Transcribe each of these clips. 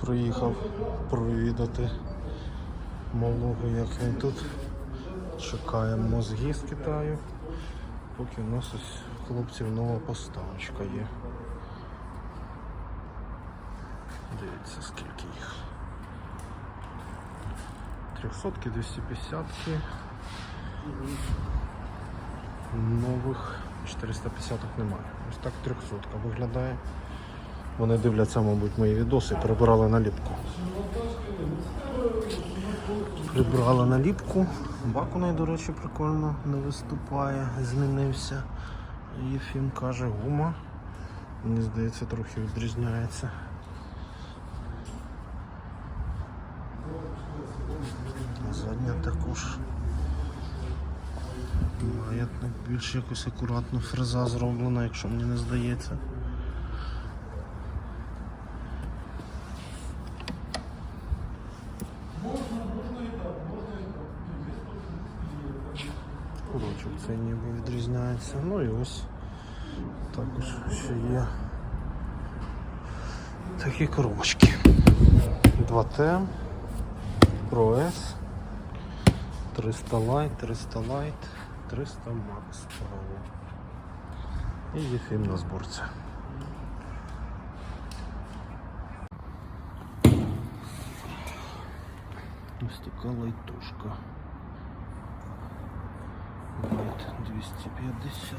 Приїхав провідати малого, як він тут. Чекаємо мозги з Китаю. Поки в нас ось хлопців нова поставочка є. Дивіться скільки їх. 300 250 -ки. Нових 450 немає. Ось так 300 виглядає. Вони дивляться, мабуть, мої відоси, прибирали наліпку. Прибрали наліпку. Бакунай, до речі, прикольно не виступає, змінився. Єфім каже, гума. Мені здається, трохи відрізняється. Задня також. Маятник більш якось акуратно фреза зроблена, якщо мені не здається. Курочок цей ніби відрізняється. Ну і ось також ще є такі коробочки. 2Т, Pro S, 300 Light, 300 Light, 300 Max Pro. І Єфім на зборці. Ось така лайтушка. Лайт 250.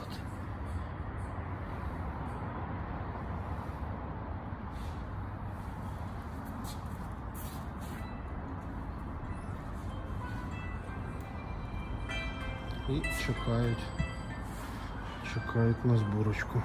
І чекають, чекають на зборочку.